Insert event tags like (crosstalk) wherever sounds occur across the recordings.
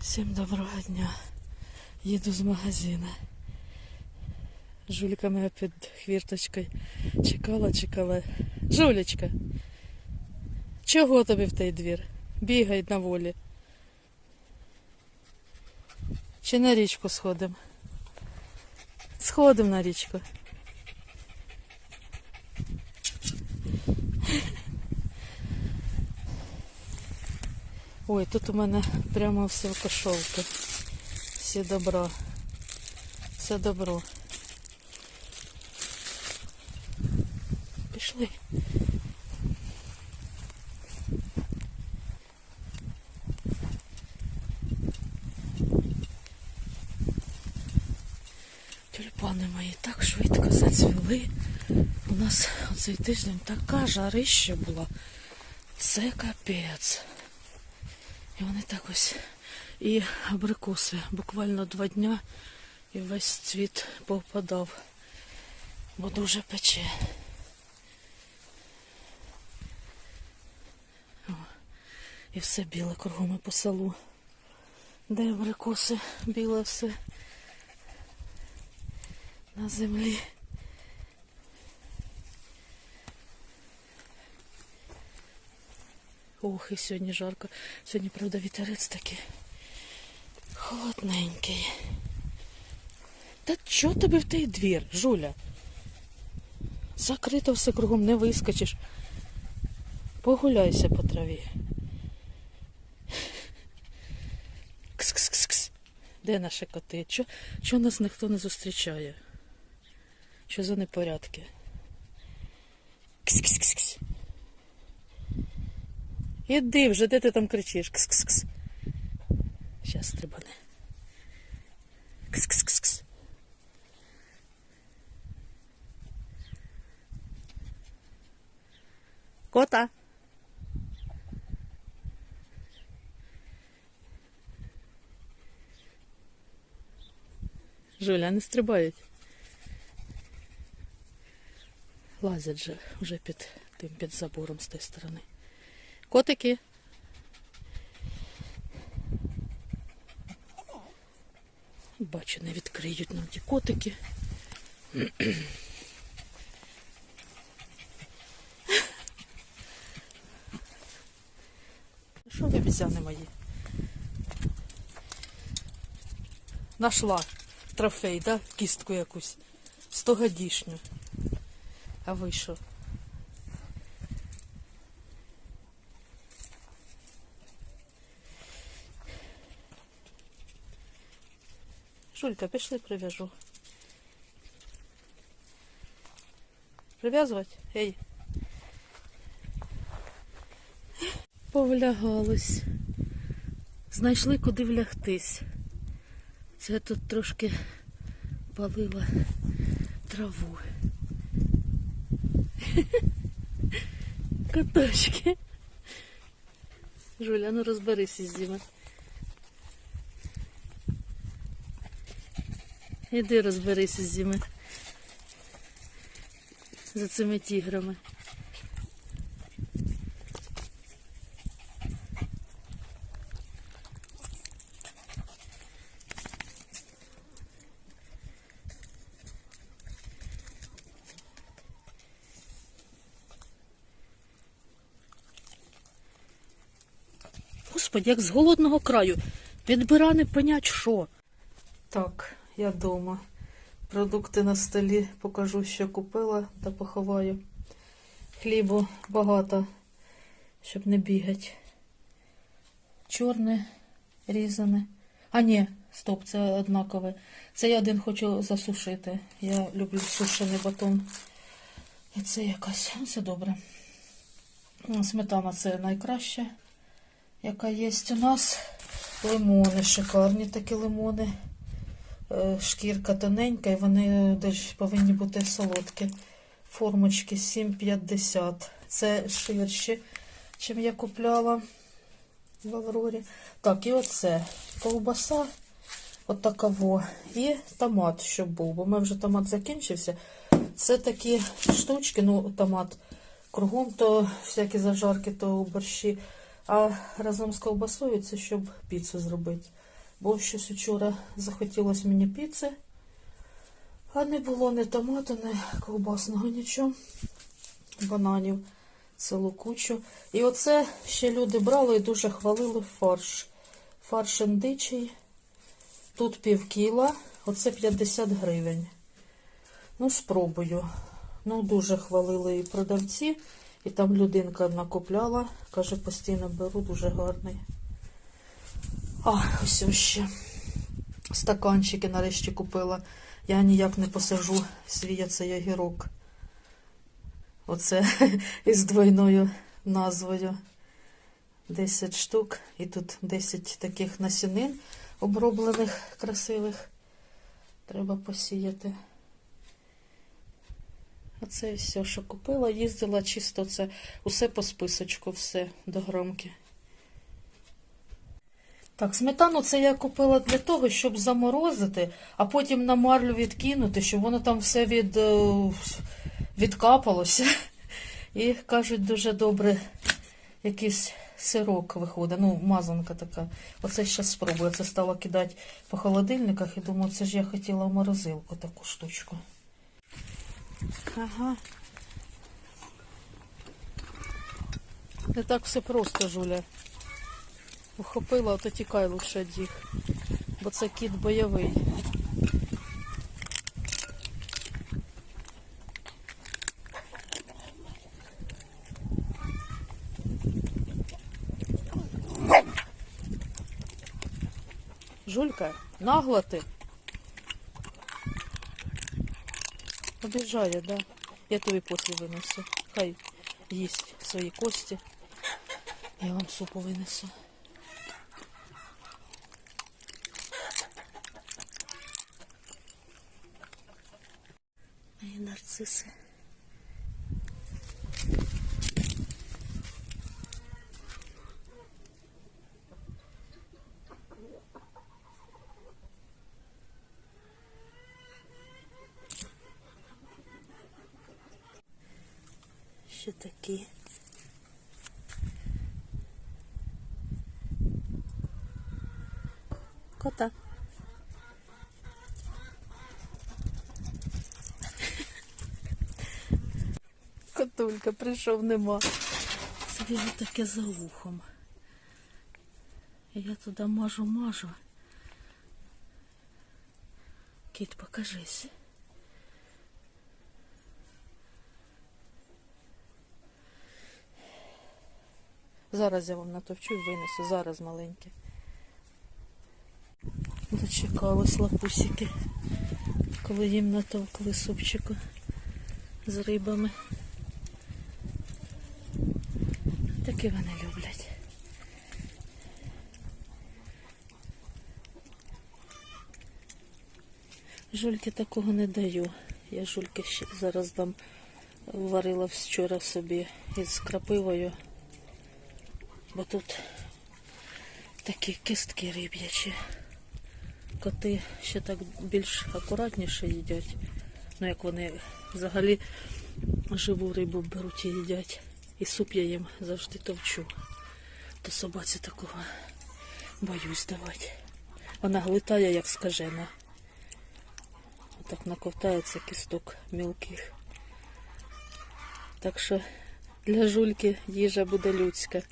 Всім доброго дня. Їду з магазину. Жулька моя під хвірточкою чекала, чекала. Жулечка, чого тобі в той двір? Бігай на волі. Чи на річку сходимо? Сходимо на річку. Ой, тут у мене прямо все в кошовки. Всі добро. Все добро. Пішли. Тюльпани мої так швидко зацвіли. У нас цей тиждень така жарища була. Це капець. І вони так ось. І абрикоси. Буквально два дня і весь цвіт повпадав. Бо дуже пече. О, і все біле кругом по селу. Де абрикоси? Біле все на землі. Ох, і сьогодні жарко. Сьогодні, правда, вітерець такий холодненький. Та чого тобі в той двір, Жуля? Закрито все кругом, не вискочиш. Погуляйся по траві. Кс-кс-кс-кс. Де наші коти? Чо нас ніхто не зустрічає? Що за непорядки? Кс-кс-кс-кс. Іди вже, де ти там кричиш? Кс-кс-кс. Щас стрибане. Кс-кс-кс-кс. Кота. Жуля, не стрибають. Лазять же вже під тим під забором з тієї сторони. Котики. Бачу, не відкриють нам ті котики. Що ви обіцяни мої? Нашла трофей, да? Кістку якусь. Стогодішню. А ви що? Жулька, пішли прив'яжу. Прив'язувати? Ей. Повлягались. Знайшли куди влягтись. Це тут трошки палила траву. Каточки. Жуля, ну розберись із зими. Іди розберися з зими. За цими тіграми. Господи, як з голодного краю. Підбира не понять що. Так, я вдома. Продукти на столі покажу, що купила та поховаю. Хлібу багато, щоб не бігати. Чорне, різане. А ні, стоп, це однакове. Це я один хочу засушити. Я люблю сушений батон. І це якась. Ну, Це добре. Сметана це найкраще, яка є у нас. Лимони, шикарні такі лимони. Е, Шкірка тоненька і вони десь повинні бути солодкі. Формочки 7,50. Це ширші, чим я купляла в Аврорі. Так, і оце ковбаса, отакаво. І томат, щоб був, бо в мене вже томат закінчився. Це такі штучки, ну, томат кругом, то всякі зажарки, то борщі. А разом з ковбасою це щоб піцу зробити. Бо щось вчора захотілося мені піци, а не було ні томату, ні ковбасного нічого, бананів, цілу кучу. І оце ще люди брали і дуже хвалили фарш. Фарш індичий. Тут пів кіла, оце 50 гривень. Ну, спробую. Ну, дуже хвалили і продавці, і там людинка накупляла. Каже, постійно беру, дуже гарний. А, ось ще. Стаканчики нарешті купила. Я ніяк не посажу свій цей огірок. Оце (laughs) із двойною назвою. 10 штук. І тут 10 таких насінин оброблених, красивих. Треба посіяти. Оце все, що купила. Їздила чисто це усе по списочку, все до громки. Так, сметану це я купила для того, щоб заморозити, а потім на марлю відкинути, щоб воно там все від, е, відкапалося. І кажуть, дуже добре якийсь сирок виходить. Ну, мазанка така. Оце ще спробую. Це стала кидати по холодильниках і думаю, це ж я хотіла в морозилку таку штучку. Ага. Не так все просто, Жуля. Ухопила, то тікай лише їх. Бо це кіт бойовий. Жулька, нагла ти. Обіжає, да. Я тобі після винесу. Хай їсть свої кості. Я вам супу винесу. Мої нарциси. Ще такі. Котулька прийшов, нема. В таке за вухом. Я туди мажу, мажу. Кіт, покажись. Зараз я вам натовчу і винесу, зараз маленьке. Дочекалась лапусики, коли їм натовкли супчику з рибами. Такі вони люблять. Жульки такого не даю. Я жульки ще зараз дам варила вчора собі із крапивою, бо тут такі кістки риб'ячі. Коти ще так більш акуратніше їдять. Ну, як вони взагалі живу рибу беруть і їдять. І суп я їм завжди товчу. То собаці такого боюсь давати. Вона глитає, як скажена. Отак наковтається кісток мілких. Так що для жульки їжа буде людська.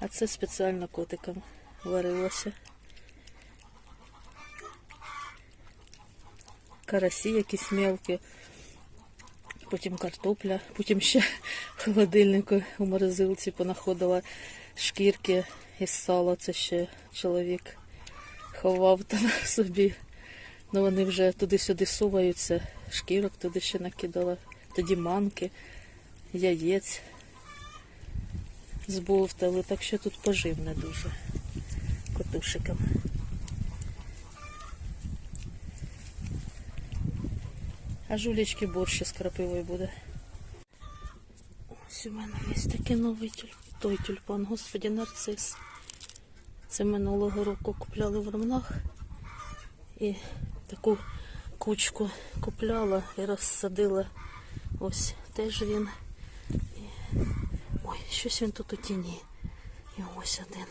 А це спеціально котикам варилося. Карасі якісь мелкі, потім картопля, потім ще в холодильнику у морозилці понаходила шкірки із сала. Це ще чоловік ховав там (laughs) собі. Ну вони вже туди-сюди суваються, шкірок туди ще накидала, тоді манки, яєць збовтали, так що тут поживне дуже котушикам. А жулечки борщ з крапивою буде. Ось у мене є такий новий тюль... той тюльпан, господі, нарцис. Це минулого року купляли в ромнах. І таку кучку купляла і розсадила. Ось теж він. І... Ой, щось він тут у тіні. І ось один.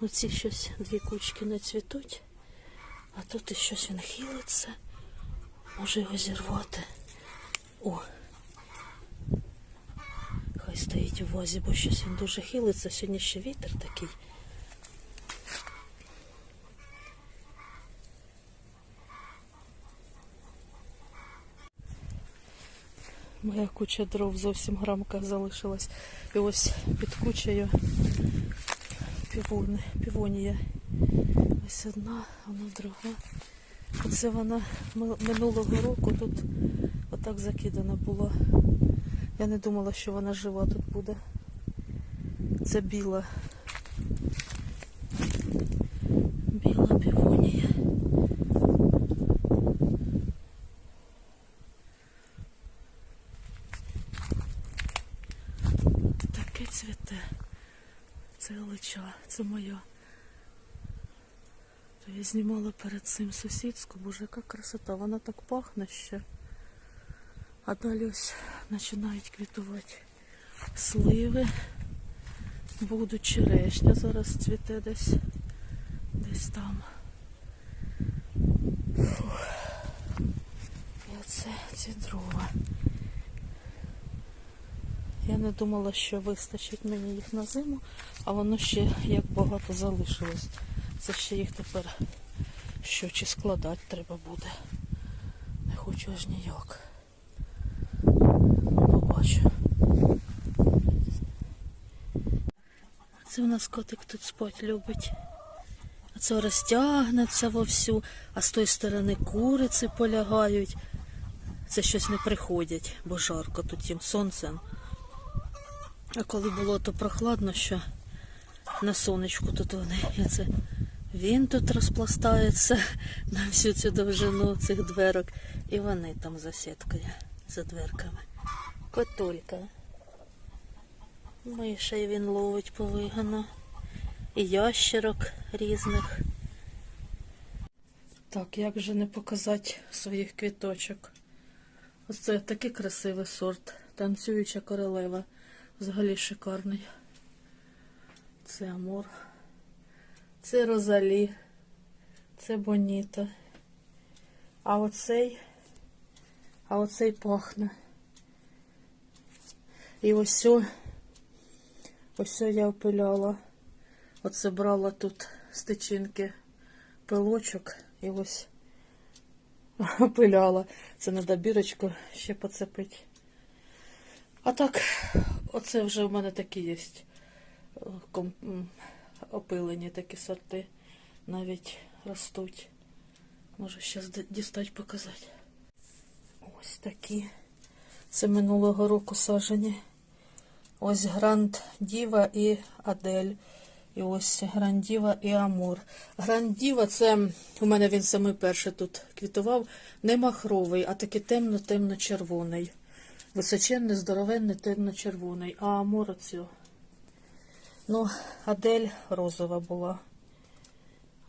Оці щось дві кучки не цвітуть, а тут і щось він хилиться. Може його зірвати. О! Хай стоїть у вазі, бо щось він дуже хилиться. Сьогодні ще вітер такий. Моя куча дров зовсім грамка залишилась. І ось під кучею півони, півонія. Ось одна, вона друга. Оце вона минулого року тут отак закидана була. Я не думала, що вона жива тут буде. Це біла. Біла півонія. Таке цвіте. Це лича, це моя. Я знімала перед цим сусідську, боже, яка красота, вона так пахне ще. А далі ось починають квітувати сливи. Будуть черешня зараз цвіте десь. Десь там. Фух. І оце ці. Я не думала, що вистачить мені їх на зиму, а воно ще як багато залишилось. Це ще їх тепер що чи складати треба буде. Не хочу аж ніяк. Побачу. Це у нас котик тут спать любить. А це розтягнеться вовсю, а з тої сторони куриці полягають. Це щось не приходять, бо жарко тут їм сонцем. А коли було то прохладно, що на сонечку тут вони. І це він тут розпластається (laughs) на всю цю довжину цих дверок. І вони там за сіткою, за дверками. Котулька. Мишей він ловить повигано. І ящерок різних. Так, як же не показати своїх квіточок? Ось це такий красивий сорт. Танцююча королева. Взагалі шикарний. Це Амур. Це Розалі. Це Боніта. А оцей. А оцей пахне. І ось ось я опиляла. Оце брала тут з тичинки пилочок і ось (laughs) опиляла. Це на добірочку ще поцепить. А так, оце вже в мене такі є опилені такі сорти. Навіть ростуть. Можу зараз дістати показати. Ось такі. Це минулого року сажені. Ось Гранд Діва і Адель. І ось Грандіва і Амур. Грандіва це у мене він самий перший тут квітував. Не махровий, а такий темно-темно-червоний. Височенний, здоровенний, темно-червоний. А Амур оцю. Ну, Адель розова була.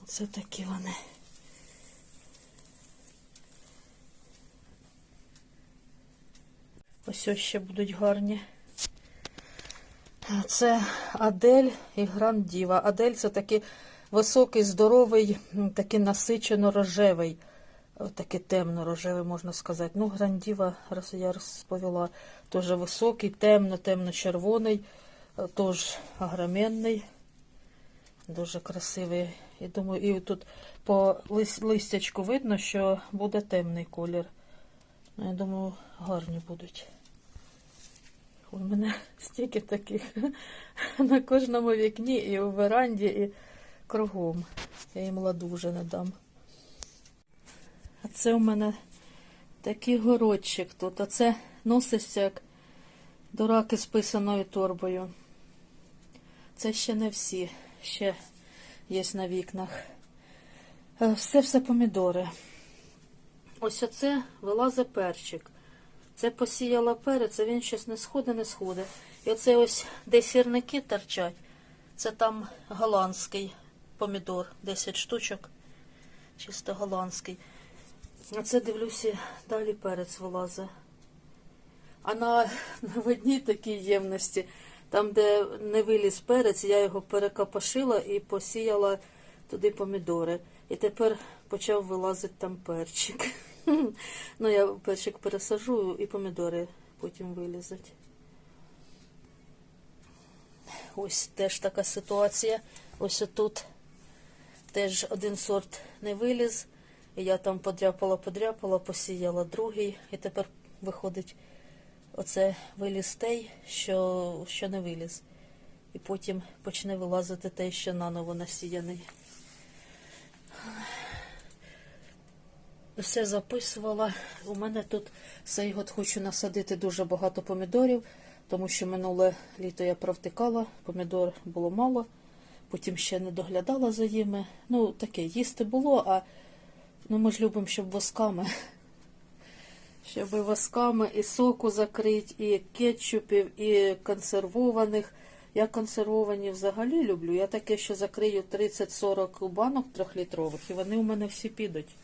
Оце такі вони. Ось ось ще будуть гарні. Це Адель і Грандіва. Адель це такий високий, здоровий, такий насичено рожевий, такий темно-рожевий, можна сказати. Ну, Грандіва, раз я розповіла, теж високий, темно, темно-червоний, е, теж агроменний, дуже красивий. І думаю, і тут по лис- листячку видно, що буде темний колір. Ну, я думаю, гарні будуть. У мене (laughs) стільки таких (laughs) на кожному вікні, і у веранді, і кругом. Я їм ладу вже не дам. А це у мене такий городчик тут. А це носиться як дураки з писаною торбою. Це ще не всі, ще є на вікнах. Е, Все все помідори. Ось оце вилазить перчик. Це посіяла перець, а він щось не сходить, не сходить. І оце ось, де сірники торчать, це там голландський помідор, 10 штучок, чисто голландський. А це дивлюся, далі перець вилазить. А на, на одній такій ємності Там, де не виліз перець, я його перекапашила і посіяла туди помідори. І тепер почав вилазити там перчик. (laughs) Ну, я перчик пересажу і помідори потім вилізуть. Ось теж така ситуація. Ось отут теж один сорт не виліз. І я там подряпала, подряпала, посіяла другий. І тепер виходить оце виліз той, що, що не виліз. І потім почне вилазити той, що наново насіяний. Все записувала. У мене тут цей год хочу насадити дуже багато помідорів, тому що минуле літо я провтикала, помідор було мало, потім ще не доглядала за ними. Ну, таке, їсти було, а ну, ми ж любимо, щоб восками. Щоб і восками, і соку закрити, і кетчупів, і консервованих. Я консервовані взагалі люблю. Я таке, що закрию 30-40 банок трьохлітрових, і вони у мене всі підуть.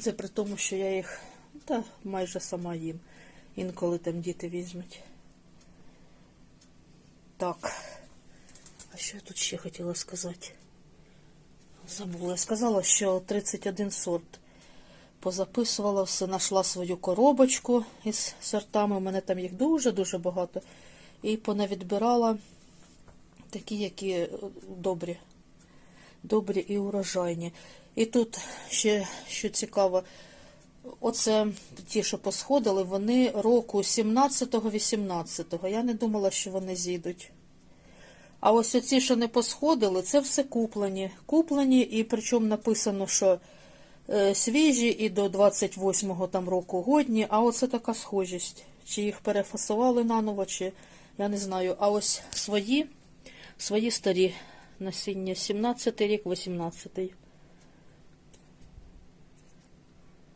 Це при тому, що я їх та, майже сама їм. Інколи там діти візьмуть. Так. А що я тут ще хотіла сказати? Забула. Я сказала, що 31 сорт. Позаписувала все, знайшла свою коробочку із сортами. У мене там їх дуже-дуже багато. І понавідбирала такі, які е, добрі. Добрі і урожайні. І тут ще, що цікаво, оце ті, що посходили, вони року 17-18. Я не думала, що вони зійдуть. А ось оці, що не посходили, це все куплені. Куплені, і причому написано, що свіжі і до 28-го там року годні, а оце така схожість. Чи їх перефасували наново, чи я не знаю. А ось свої, свої старі насіння 17-й рік, 18. -й.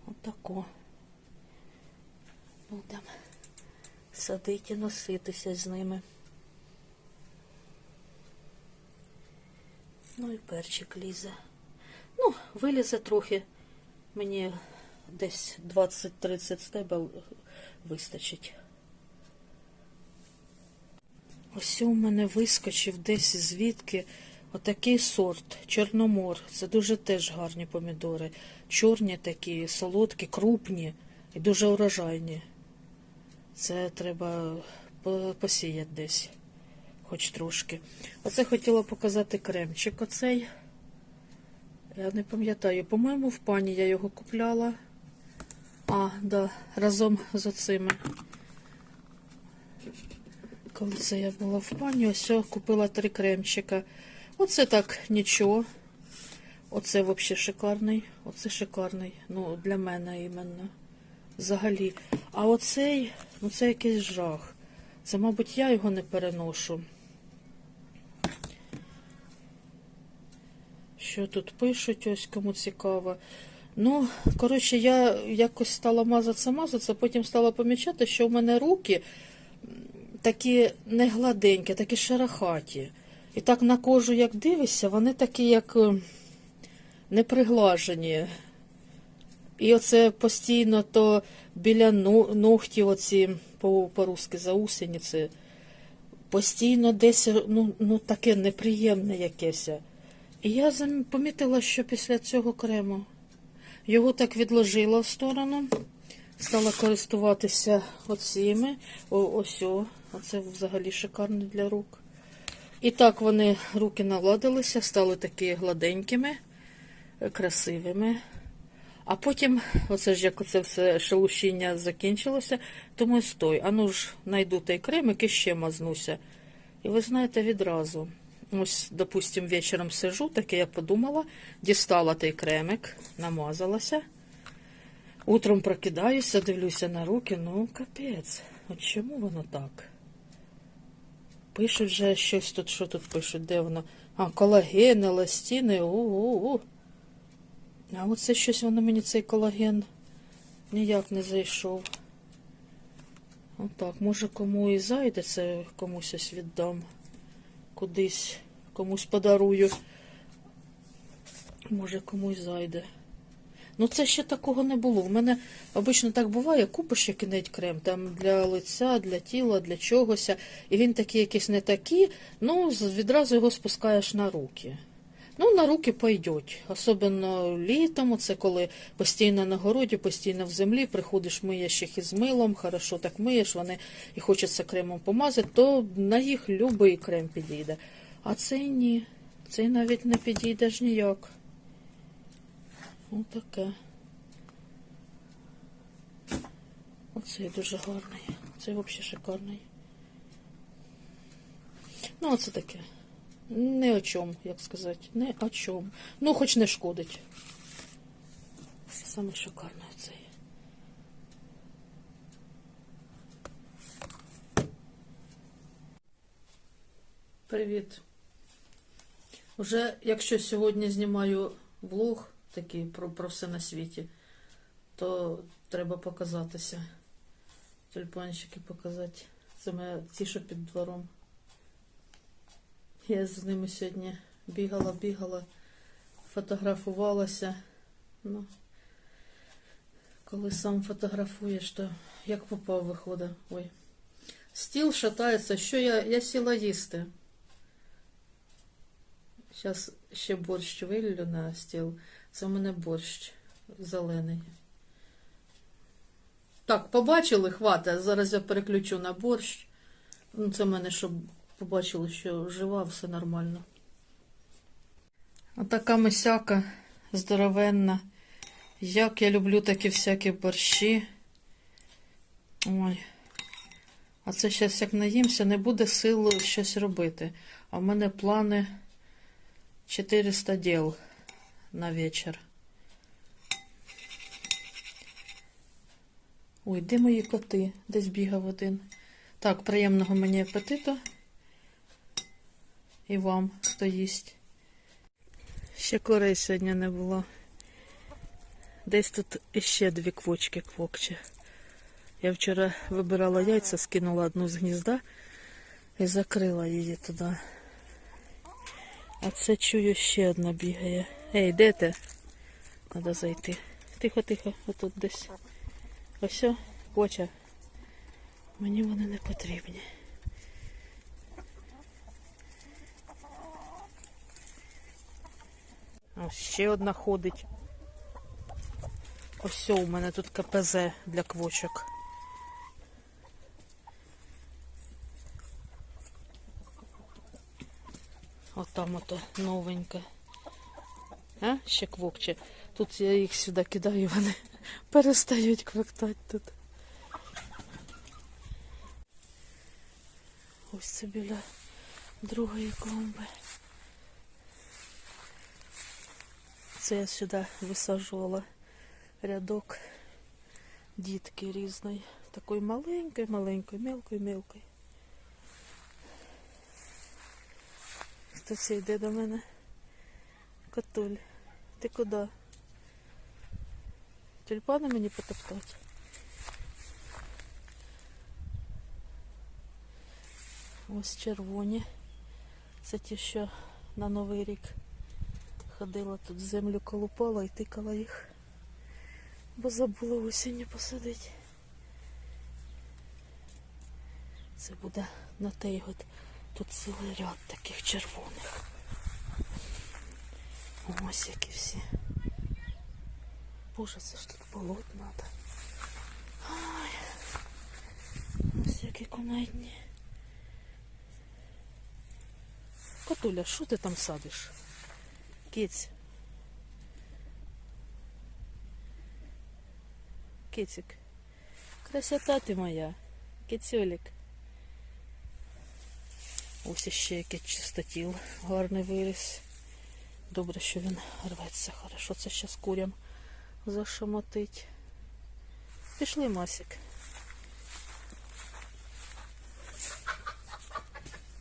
Отако. Будемо садити і носитися з ними. Ну і перчик лізе. Ну, вилізе трохи. Мені десь 20-30 стебел вистачить. Ось у мене вискочив десь звідки отакий сорт Чорномор. Це дуже теж гарні помідори. Чорні такі, солодкі, крупні і дуже урожайні. Це треба посіяти десь, хоч трошки. Оце хотіла показати кремчик оцей. Я не пам'ятаю, по-моєму, в пані я його купляла. А, да, разом з оцими. Коли це я була в пані, ось я купила три кремчика. Оце так нічого. Оце взагалі шикарний. Оце шикарний. Ну, для мене іменно. Взагалі. А оцей, ну це якийсь жах. Це, мабуть, я його не переношу. Що тут пишуть, ось кому цікаво. Ну, коротше, я якось стала мазатися, мазатися, потім стала помічати, що в мене руки такі не гладенькі, такі шерохаті. І так на кожу, як дивишся, вони такі, як е, неприглажені. І оце постійно то біля ну- ногтів, оці по- по-русски заусениці, постійно десь ну, ну, таке неприємне якесь. Я помітила, що після цього крему його так відложила в сторону, стала користуватися оціми. О, ось, о, оце взагалі шикарно для рук. І так вони руки наладилися, стали такі гладенькими, красивими. А потім, оце ж як оце все шелушіння закінчилося, тому і стой, а ну ж найду той кремик і ще мазнуся. І ви знаєте, відразу. Ось, допустим, вечором сижу, таке я подумала, дістала той кремик, намазалася. Утром прокидаюся, дивлюся на руки, ну капець. От чому воно так? Пишуть вже щось тут, що тут пишуть, де воно? А, колаген, еластіни, у-у-у. А оце щось воно мені цей колаген ніяк не зайшов. Отак, може кому і зайде, це комусь ось віддам. Кудись комусь подарую. Може комусь зайде. Ну це ще такого не було. У мене обично так буває, купиш якийсь крем там для лиця, для тіла, для чогось, і він такий якийсь не такий, ну відразу його спускаєш на руки. Ну, на руки пойдуть. Особливо літом, це коли постійно на городі, постійно в землі, приходиш, миєш їх із милом, хорошо так миєш, вони і хочеться кремом помазати, то на їх любий крем підійде. А цей ні. Цей навіть не підійде ж ніяк. Отаке. Оцей дуже гарний. Цей взагалі шикарний. Ну, оце таке. Не о чому, як сказати. Не о чому. Ну, хоч не шкодить. Саме шикарний цей. Привіт. Уже якщо сьогодні знімаю влог такий про, про все на світі, то треба показатися. Тюльпанчики показати. Це моя ті, що під двором. Я з ними сьогодні бігала, бігала, фотографувалася. Ну, коли сам фотографуєш, то як попав виходить. Ой. Стіл шатається. Що я, я сіла їсти. Зараз ще борщ вилью на стіл. Це в мене борщ зелений. Так, побачили, хвата. Зараз я переключу на борщ. Ну, це в мене, щоб побачили, що жива, все нормально. Отака мисяка здоровенна. Як я люблю такі всякі борщі. Ой. А це зараз як наїмся, не буде сил щось робити. А в мене плани 400 діл на вечір. Ой, де мої коти? Десь бігав один. Так, приємного мені апетиту. І вам, хто їсть. Ще курей сьогодні не було. Десь тут іще дві квочки квокче. Я вчора вибирала яйця, скинула одну з гнізда і закрила її туди. А це чую ще одна бігає. Ей, де ти? Треба зайти. Тихо, тихо, отут десь. Ось, квоча. Мені вони не потрібні. Ось ще одна ходить. Ось у мене тут КПЗ для квочок. От там ото новеньке. А? Ще квокче. Тут я їх сюди кидаю, вони (laughs) перестають квактати тут. Ось це біля другої клумби. Це я сюди висаджувала рядок дітки різної. Такої маленької, маленької, мелкої, мелкої. Хтось йде до мене. Котуль, ти куди? Тюльпани мені потоптати. Ось червоні. Це ті, що на Новий рік ходила тут землю колупала і тикала їх. Бо забула осінню посадити. Це буде на той год. Тут цілий ряд таких червоних. Ось які всі. Боже, це ж тут болот треба. Ось які кумедні. Котуля, що ти там садиш? Киць. Кицик. Красота ти моя. Кицюлік. Ось іще який чистотіл. Гарний виріс. Добре, що він рветься. Хорошо, це зараз курям зашамотить. Пішли, Масик.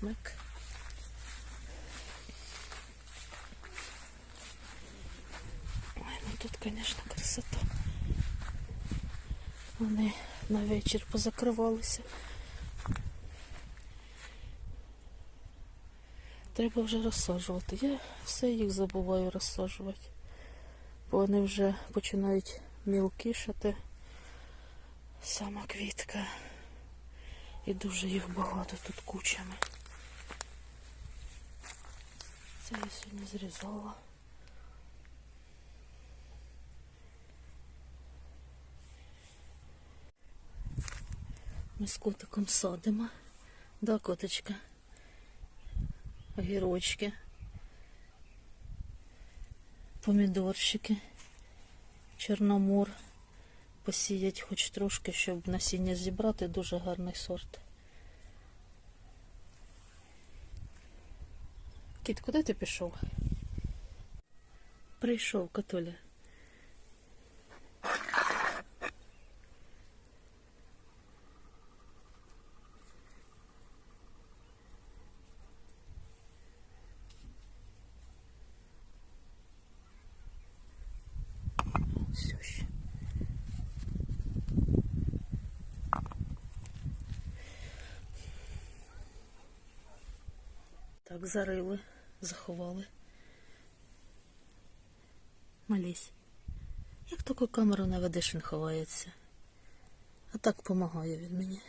Мик. Ой, ну тут, звісно, красота. Вони на вечір позакривалися. Треба вже розсаджувати. Я все їх забуваю розсаджувати. бо вони вже починають мілкішати. Сама квітка. І дуже їх багато тут кучами. Це я сьогодні зрізала. Ми з котиком садимо. Да, коточка? Огірочки. Помідорчики. Чорномор. Посіять хоч трошки, щоб насіння зібрати. Дуже гарний сорт. Кіт, куди ти пішов? Прийшов, Катуля. Так, зарили, заховали. Малісь. Як таку камеру наведеш, він ховається. А так помагає він мені.